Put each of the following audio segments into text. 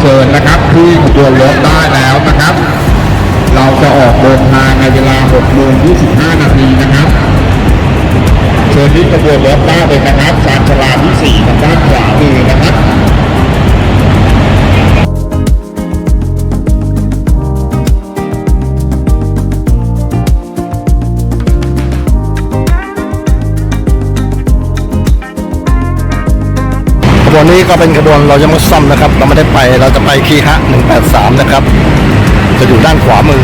เชิญนะครับที่ขบวนรถได้แล้วนะครับ เราจะออกเดินทางในเวลา6โมง25 นาทีนะครับ เชิญที่ขบวนรถได้เลยนะครับชานชลาที่4ทางด้านขวามือนะครับ นี้ก็เป็นขบวนเรายังไม่ซ่อมนะครับ เราไม่ได้ไปเราจะไปคีฮะ183 นะครับ จะอยู่ด้านขวามือ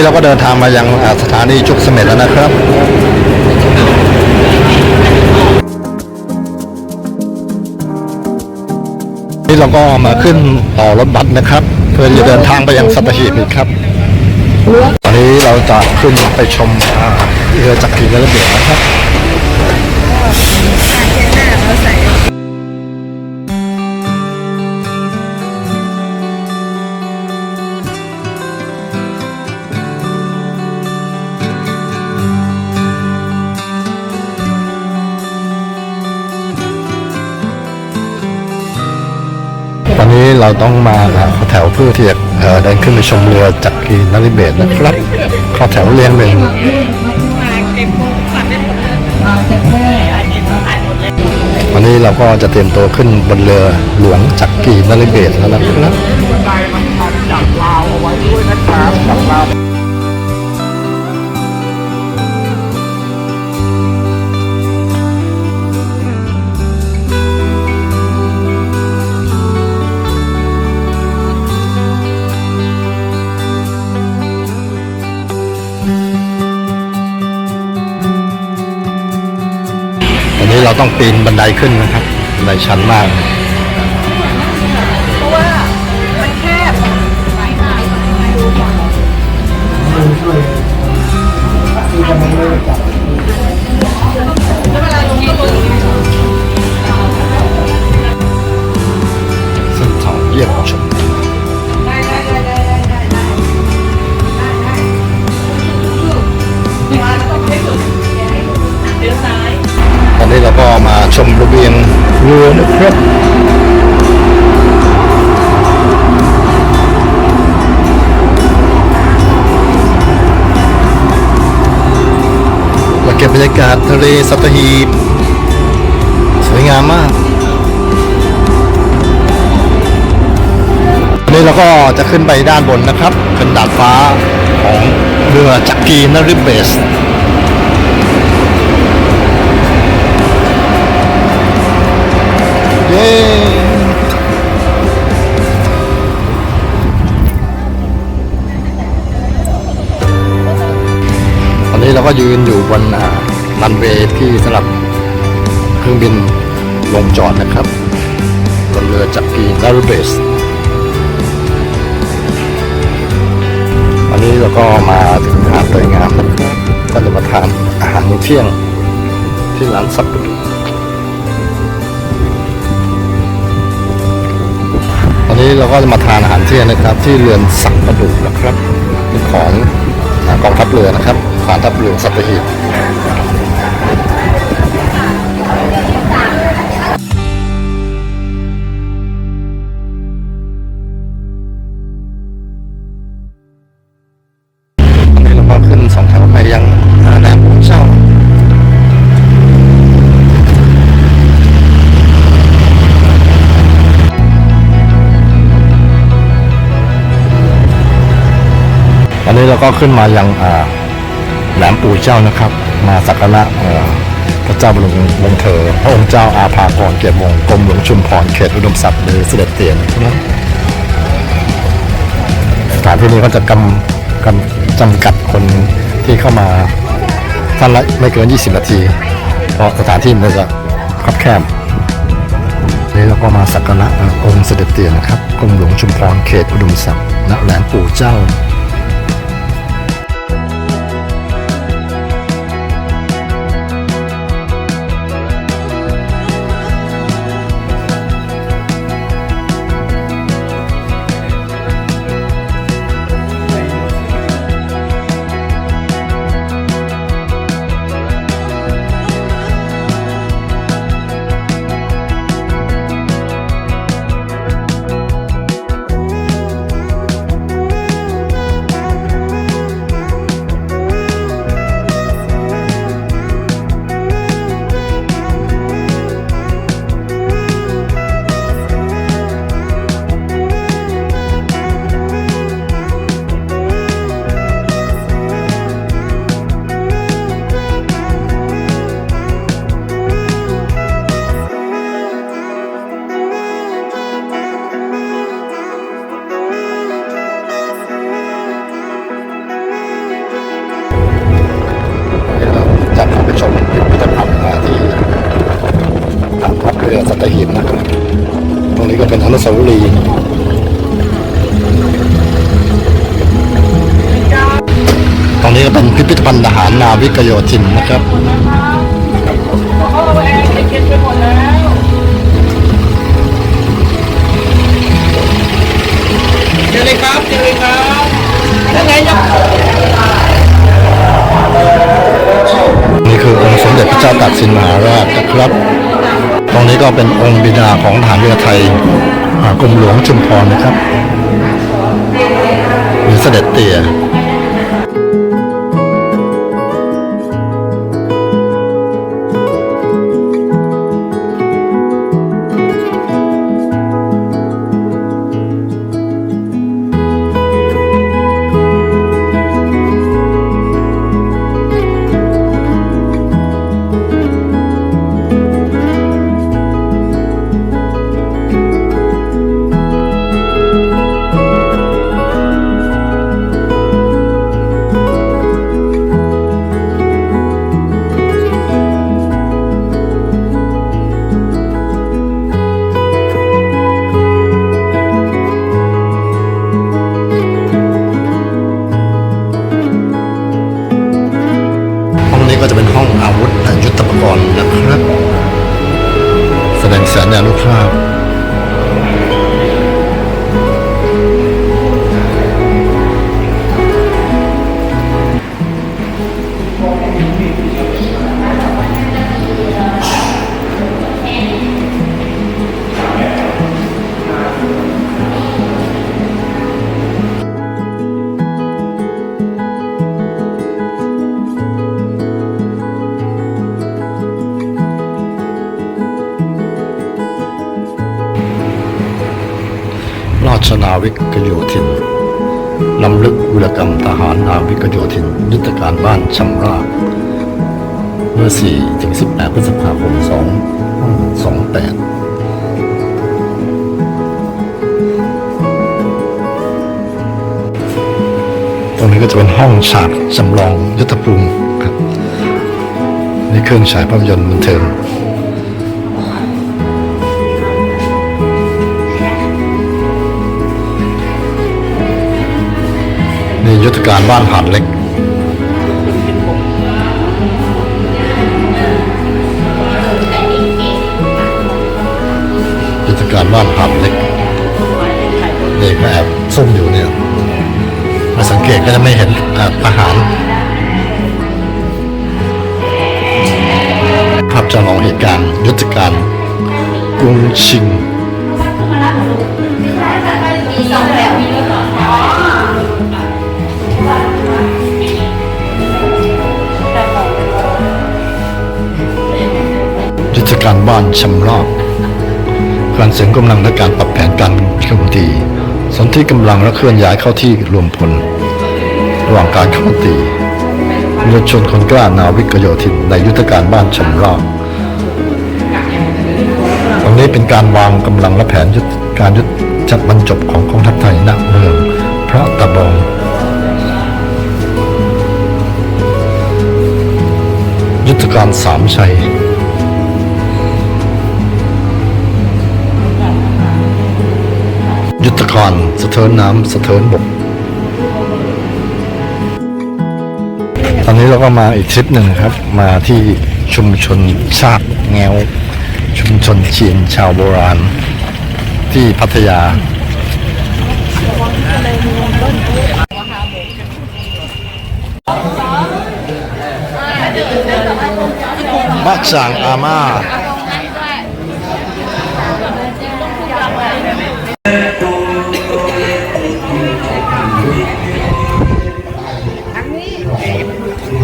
นี้เราก็เดินทางมายังอ่าสถานีจุกเสม็ดแล้วนะครับนี่เราก็มาขึ้นต่อรถบัสนะครับ เพื่อจะเดินทางไปยังสัตหีบอีกครับ ตอนนี้เราจะขึ้นไปชมเรือจักรีและระเบียบนะครับ เราต้องมาข้าแถวเพื่อที่จะเดินขึ้นไปชมเรือจักรีนริเบตนะครับเข้าแถวเรียงหนึ่งวันนี้เราก็จะเตรียมตัวขึ้นบนเรือหลวงจักรีนริเบศแล้วนะครับ เราต้องปีนบันไดขึ้นนะครับบันไดชันมาก แล้วก็มาชมระเบียงเรือนะครับเราเก็บบรรยากาศทะเลสัตหีบสวยงามมากนี่เราก็จะขึ้นไปด้านบนนะครับเป็นดาดฟ้าของเรือจักรีนริเบส ก็ยืนอยู่บนอ่ารันเวย์ที่สำหรับเครื่องบินลงจอดนะครับบนเรือจักรีนารูเบสวันนี้เราก็มาถึงหาดสวยงามก็จะมาทานอาหารเที่ยงที่ร้านซับปะดุวันนี้เราก็จะมาทานอาหารเที่ยงนะครับ ที่เรือนสักปะดุนะครับเป็นของ กองทัพเรือนะครับฐานทัพเรือสัตหีบ ก็ขึ้นมายังแหลมปู่เจ้านะครับ มาสักการะพระเจ้าบรมวงศ์เธอ พระองค์เจ้าอาภากรเกียรติวงกรมหลวงชุมพรเขตอุดมศักดิ์หรือเสด็จเตียนะสถานที่นี้ก็จะกำกำจำกัดคนที่เข้ามาท่านละไม่เกิน 20 นาที เพราะสถานที่มันจะคับแคบนี่เราก็มาสักการะองค์เสด็จเตี่ยนะครับกรมหลวงชุมพรเขตอุดมศักดิ์ณแหลมปู่เจ้า ก็เป็นพิพิธภัณฑ์ทหารนาวิกโยธินนะครับเจอเลยครับเจอเลยครับยังไงยังนี่คือองค์สมเด็จพระเจ้าตากสินมหาราชนะครับ ตรงนี้ก็เป็นองค์บิดาของทหารเรือไทยอ่ากรมหลวงชุมพรนะครับหรือเสด็จเตี่ย นาวิกโยธินลำลึกวีรกรรมทหารนาวิกโยธินยุทธการบ้านชำราบเมื่อ 4 ถึง 18 พฤษภาคม2 28ตรงนี้ก็จะเป็นห้องฉากจำลองยุทธภูมิครับนี่เครื่องฉายภาพยนตร์บันเทิง การบ้านหาดเล็กยุทธการบ้านหาดเล็กเด็กมาแอบซุ่มอยู่เนี่ยมาสังเกตก็จะไม่เห็นอาทหารภาพจำลองเหตุการณ์ยุทธการกรุงชิงยุทธ การบ้านชำรอบการเสริมกำลังและการปรับแผนการโจมตีสนที่กำลังและเคลื่อนย้ายเข้าที่รวมพลระหว่างการเข้าตีเรือชนคนกล้านาวิกโยธินในยุทธการบ้านชำรอบตรงนี้เป็นการวางกำลังและแผนยุทธการยุทธจัดบรรจบของกองทัพไทยณเมืองพระตะบองยุทธการสามชัย ยุทธการสะเทินน้ำสะเทินบก ตอนนี้เราก็มาอีกทริปหนึ่งครับ มาที่ชุมชนชาติแงวชุมชนจีนชาวโบราณ ที่พัทยาบ้านจางอาม่า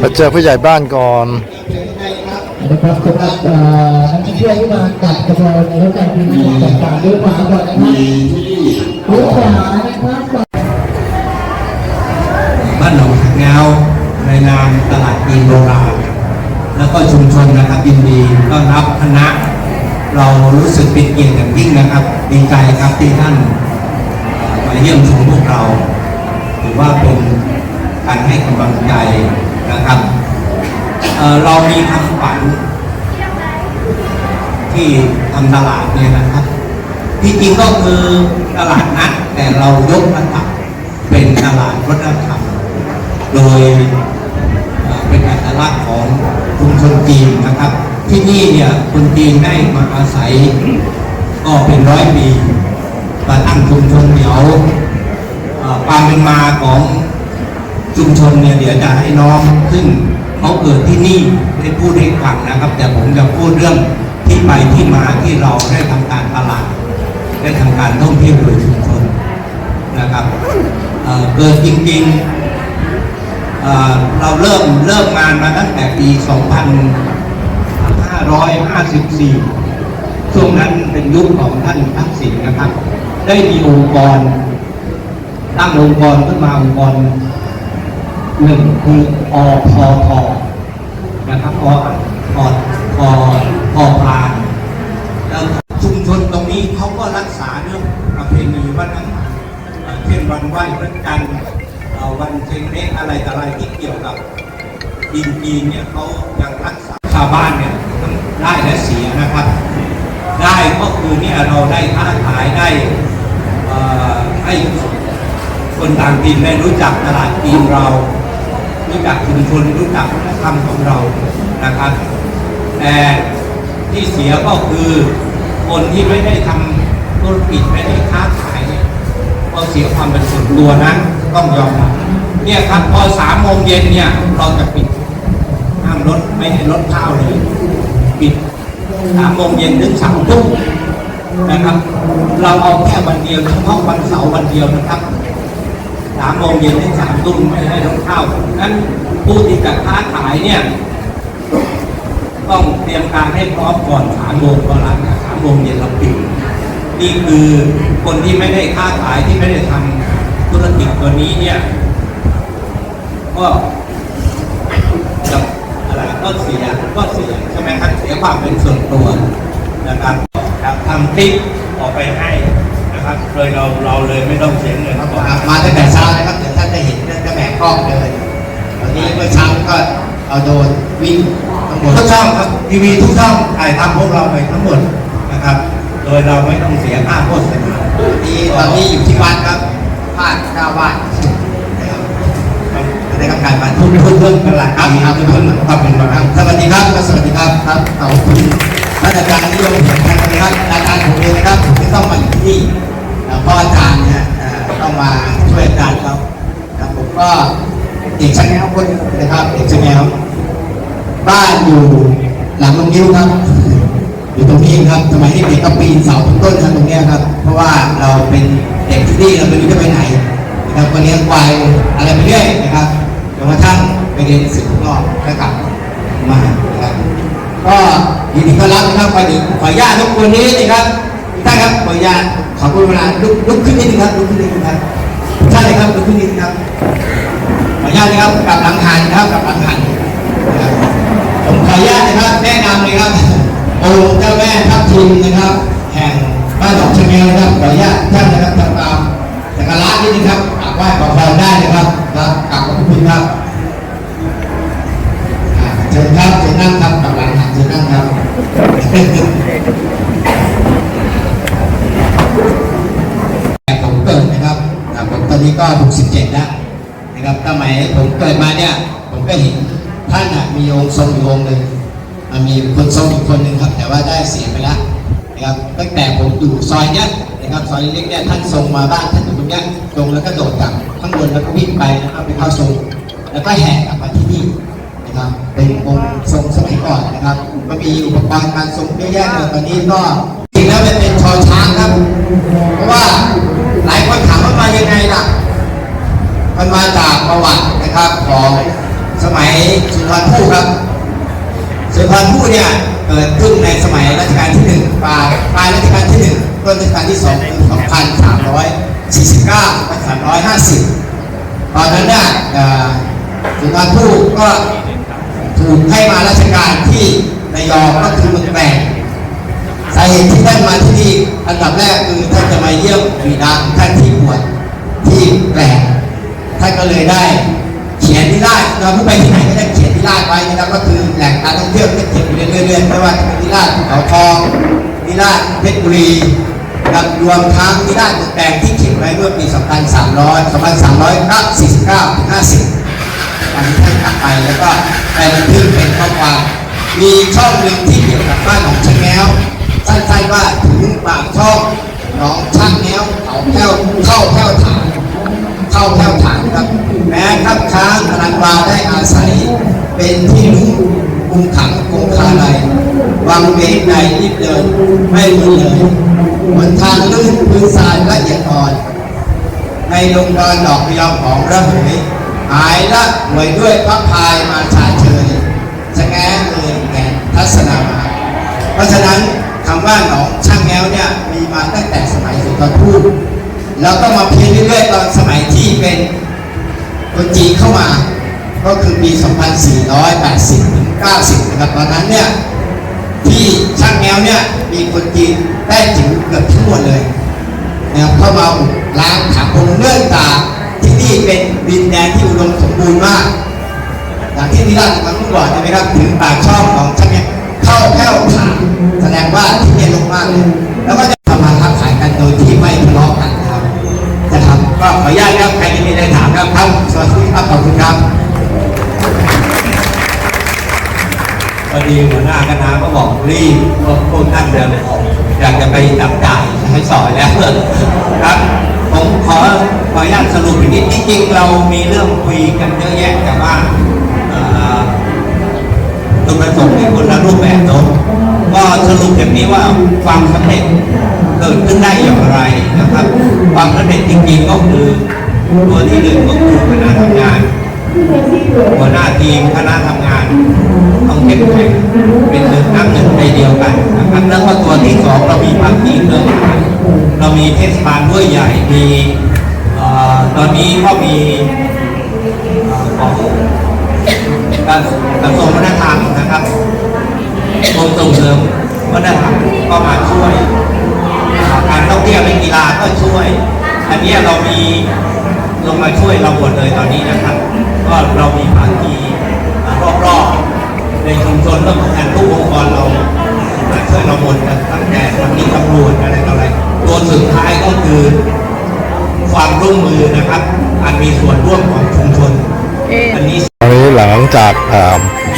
มาเจอผู้ใหญ่บ้านก่อนนะครับสำหรับนักท่องเที่ยวที่มากับกระบวนในรถการบินจัดการด้วยขวาก่อนนะครับด้วยขวานะครับบ้านหนองหักแงวในนามตลาดจีนโบราณแล้วก็ชุมชนนะครับยินดีต้อนรับคณะ เรารู้สึกเป็นเกียรติอย่างยิ่งนะครับดีใจครับที่ท่านมาเยี่ยมชมพวกเรา ถือว่าเป็นการให้กำลังใจ นะครับเเรามีคำฝันที่ทำตลาดเนี่ยนะครับ ที่จริงก็คือตลาดนัดแต่เรายกระดับเป็นตลาดวัฒนธรรมโดยเเป็นอัตลักษณ์ของชุมชนจีนนะครับ ที่นี่เนี่ยคนจีนได้มาอาศัยก็เป็นร้อยปีมาตั้งชุมชนเดี๋ยวความเป็นมาของ ชุมชนเนี่ยเดี๋ยวจะให้น้องซึ่งเขาเกิดที่นี่ได้พูดให้ฟังนะครับ แต่ผมจะพูดเรื่องที่ไปที่มาที่เราได้ทำการตลาด ได้ทำการท่องเที่ยวโดยชุมชนนะครับเเกิดจริงๆเเราเริ่มเริ่มงานมาตั้งแต่ปี 2554 ช่วงนั้นเป็นยุคของท่านทักษิณนะครับ ได้มีองค์กรตั้งองค์กรขึ้นมาองค์กร หนึ่งคืออพทนะครับออออพลานแล้วชุมชนตรงนี้เขาก็รักษาเรื่องประเพณีวัฒนธรรมเช่นวันไหว้พระจันทร์วันเชงเม้งอะไรต่อะไรที่เกี่ยวกับดินจีนเนี่ยเขายังรักษาชาวบ้านเนี่ยทั้งได้และเสียนะครับ ได้ก็คือเนี่ยเราได้ค้าขายได้ให้คนต่างถิ่นได้รู้จักตลาดจีนเรา รู้จักชุมชนรู้จักวัฒนธรรมของเรานะครับ แต่ที่เสียก็คือคนที่ไม่ได้ทำธุรกิจไม่ได้ค้าขายเนี่ยก็เสียความเป็นส่วนตัวนะต้องยอมรับเนี่ยครับพอสามโมงเย็นเนี่ยเราจะปิดห้ามรถไม่ให้รถเข้าเลย ปิดสามโมงเย็นถึงสามทุ่มนะครับ เราเอาแค่วันเดียวเฉพาะวันเสาร์วันเดียวนะครับ สามโมงเย็นถึงสามทุ่มไม่ให้รถเข้านั้นผู้ที่จะค้าขายเนี่ย ต้องเตรียมการให้พร้อมก่อนสามโมงก่อนหลังสามโมงเย็นเราปิดนี่คือคนที่ไม่ได้ค้าขายที่ไม่ได้ทำธุรกิจตัวนี้เนี่ยก็จะอะไรก็เสียก็เสียใช่ไหมครับเสียความเป็นส่วนตัวนะครับครับทำคลิปออกไปให้ นะครับโดยเราเราเลยไม่ต้องเสียเงินครับครับมาตั้งแต่เช้านะครับเดี๋ยวท่านจะเห็นท่านจะแบกกล้องเลยวันนี้เมื่อเช้าก็เอาโดรนวิ่งทั้งหมดทุกช่องครับทีวีทุกช่องถ่ายทำพวกเราไปทั้งหมดนะครับ โดยเราไม่ต้องเสียค่าโฆษณานี่ตอนนี้อยู่ที่วัดครับพาดเจ้าวาดนะครับได้รับการบันทึทุกกทุกเรื่องเป็นหลักครับครับทุกเรื่องความเป็นมาครับสวัสดีครับสวัสดีครับครับขอบคุณท่านอาจารย์นิยมเห็นกันนะครับอาจารย์ผมเองนะครับผมไม่ต้องมาอยู่ที่นี่ เอ่อเพราะอาจารย์เนี่ยต้องมาช่วยอาจารย์เขาครับผมก็เด็กชางแนวคนนะครับเด็กชางแนวบ้านอยู่หลังโรงนิ้วครับอยู่ตรงนี้ครับสมัยเด็กก็ปีนเสาต้นๆครับตรงนี้ครับ เพราะว่าเราเป็นเด็กที่นี่เราไม่รู้จะไปไหนนะครับก็เลี้ยงควายอะไรไปเรื่อยนะครับจนกระทั่งไปเรียนสือข้างนอกแล้วกลับมานะครับก็ยินดีต้อนรับนะครับไปถึงขออนุญาตทุกคนนี้นะครับท่านครับขออนุญาต ขอบคุณเวลาลุกลุกขึ้นนิดนึงครับลุกขึ้นนิดนึงครับทุกท่เลยครับลุกขึ้นนิดนึงครับขออนุญาตนะครับกลับหลังหันนะครับกลับหลังหันผมขออนุญาตนะครับแนะนำเลยครับองค์เจ้าแม่ทัพทิมนะครับ แห่งบ้านดอกชะเมวนะครับขออนุญาตท่านนะครับทำตามสักการะนิดนึงครับกราบไหว้ขอพรได้นะครับครับกราบขอบคุณครับอ่าเชิญครับเชิญนั่งครับกลับหลังหันเชิญนั่งครับ นี้ก็ 67 แล้วนะครับสมัยผมเกิดมาเนี่ย ผมก็เห็นท่านน่ะมีองค์ทรงอยู่องค์หนึ่งมีคนทรงอีกคนหนึ่งครับ แต่ว่าได้เสียไปแล้วนะครับตั้งแต่ผมอยู่ซอยเนี้ยนะครับซอยเล็กเนี่ยท่านทรงมาบ้านท่านอยู่ตรงเนี้ยทรงแล้วก็โดดจากข้างบนแล้วก็วิ่งไปนะครับไปเข้าทรงแล้วก็แห่กลับมาที่นี่นะครับเป็นองค์ทรงสมัยก่อนนะครับก็มีอุปกรณ์การทรงเยอะแยะเลยตอนนี้ก็จริงแล้วเป็นชอช้างครับ เพราะว่า หลายคนถามว่ามายังไงล่ะ มันมาจากประวัตินะครับของสมัยสุนทรภู่ครับสุนทรภู่เนี่ยเกิดขึ้นในสมัยรัชกาลที่หนึ่งปลายปลายรัชกาลที่หนึ่งต้นรัชกาลที่สองคือ2349 2350ตอนนั้นเนี่ยเอ่อสุนทรภู่ก็ถูกให้มาราชการที่ระยองก็คือเมืองแปลง สาเหตุที่ท่านมาที่นี่อันดับแรกคือท่านจะมาเยี่ยมบิดาท่านที่บวชที่แปลงท่านก็เลยได้ เขียนนิราศเราผู้ไปที่ไหนก็ได้เขียนนิราศไว้นะครับก็คือแหล่งการท่องเที่ยวก็เขียนเรื่อยๆไม่ว่าจะเป็นนิราศภูเขาทองนิราศเพชรบุรีนะครับรวมทั้งนิราศเมืองแปลงที่เขียนไว้เมื่อปี 2300 2349ถึง50ตอนนี้ท่านกลับไปแล้วก็ไปบันทึกเป็นข้อความมีช่องหนึ่งที่เกี่ยวกับบ้านของชะแง้ว สั้นๆว่าถึงปากช่องหนองช่างแง้วเขาแพ้วเข้าแพ้วถางเข้าแพ้วถางครับแม้ทับช้างอนันวาได้อาศัย เป็นที่รู้คุมขังคงคาในวังเวงใดรีบเดินไม่รู้เลยบนทางลื่นพื้นทรายละเอียดอ่อนในดงดอนดอกยอมของระเหยหายละหวยด้วยพระพายมาชาเชยสแงเลยแก่ทัศนามาเพราะฉะนั้น คำว่าหนองช่างแง้วเนี่ยมีมาตั้งแต่สมัยสุนทรภู่แล้วก็มาเพี้ยนเรื่อยๆตอนสมัยที่เป็นคนจีนเข้ามา ก็คือปี 2480ถึง90นะครับตอนนั้นเนี่ยที่ช่างแง้วเนี่ยมีคนจีนได้ถึงเกือบทั้งหมดเลยนะครับเข้ามาล้างถังคงเนื่องจากที่นี่เป็นดินแดนที่อุดมสมบูรณ์มากอย่างที่นิรันดร์ครั้งก่อนใช่ไหมครับถึงปากช่องของช่างเนี่ย เข้าแพ้วถาแสดงว่าที่นี่ลงมากเลยแล้วก็จะทำมาค้าขายกันโดยที่ไม่ทะเลาะกันนะครับนะครับก็ขออนุญาตครับใครที่มีอะไรถามครับครับสวัสดีครับขอบคุณครับพอดีหัวหน้าคณะก็บอกรีบพวกพวกท่านเดินอยากจะไปจับจ่ายให้สอยแล้วครับผมขอขออนุญาตสรุปอีกนิดจริงๆเรามีเรื่องคุยกันเยอะแยะแต่ว่า จุดประสงค์ในคนละรูปแบบเนอะก็สรุปอย่างนี้ว่าความสำเร็จเกิดขึ้นได้อย่างไรนะครับ ความสำเร็จจริงๆก็คือตัวที่หนึ่งก็คือคณะทำงานหัวหน้าทีมคณะทำงานต้องเข้มแข็งเป็นหนึ่งน้ำหนึ่งใจเดียวกันนะครับแล้วก็ตัวที่สองเรามีความทีมเรื่งเรามีเทศบาลห้วยใหญ่มีเอ่อตอนนี้ก็มีอ่อของ การกระทรวงวัฒนธรรมนะครับกรมส่งเสริมวัฒนธรรมก็มาช่วย การท่องเที่ยวและกีฬาก็ช่วย อันนี้เรามีลงมาช่วยเราหมดเลยตอนนี้นะครับ ก็เรามีภาคีรอบๆในชุมชนก็เหมือนกันทุกองค์กรเรามาช่วยเราหมดตั้งแต่วันนี้ตำรวจอะไรต่ออะไรตัวสุดท้ายก็คือความร่วมมือนะครับการมีส่วนร่วมของชุมชนอันนี้ นี้หลังจาก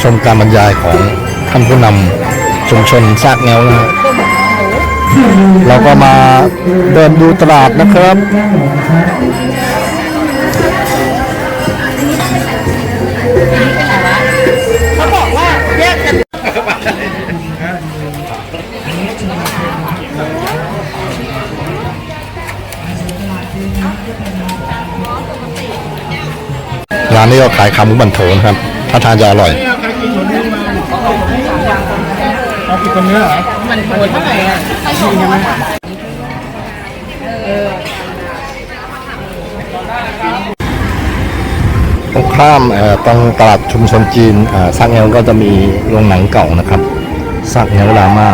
ชมการบรรยายของท่านผู้นำชุมชนซากแนวนะเราก็มาเดินดูตลาดนะครับ ร้านนี้ก็ขายขาหมูบันโถนะครับถ้าทานจะอร่อยมันโหดเท่าไหร่อะตรงข้ามเอ่อตรงตลาดชุมชนจีนเอ่อซากแงวก็จะมีโรงหนังเก่านะครับซากแงวรามา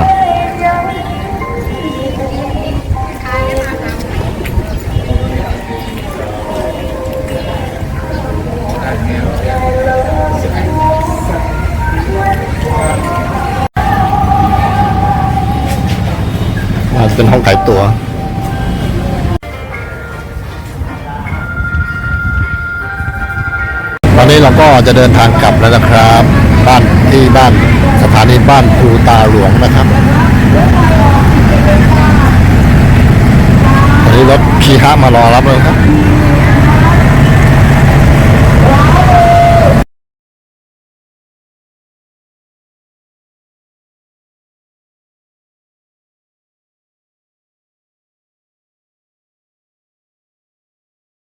เป็นห้องขายตัว๋วตอนนี้เราก็จะเดินทางกลับแล้วนะครับ บ้านที่บ้านสถานีบ้านภูตาหลวงนะครับตอนนี้รถพีฮะมารอรับเลยครับ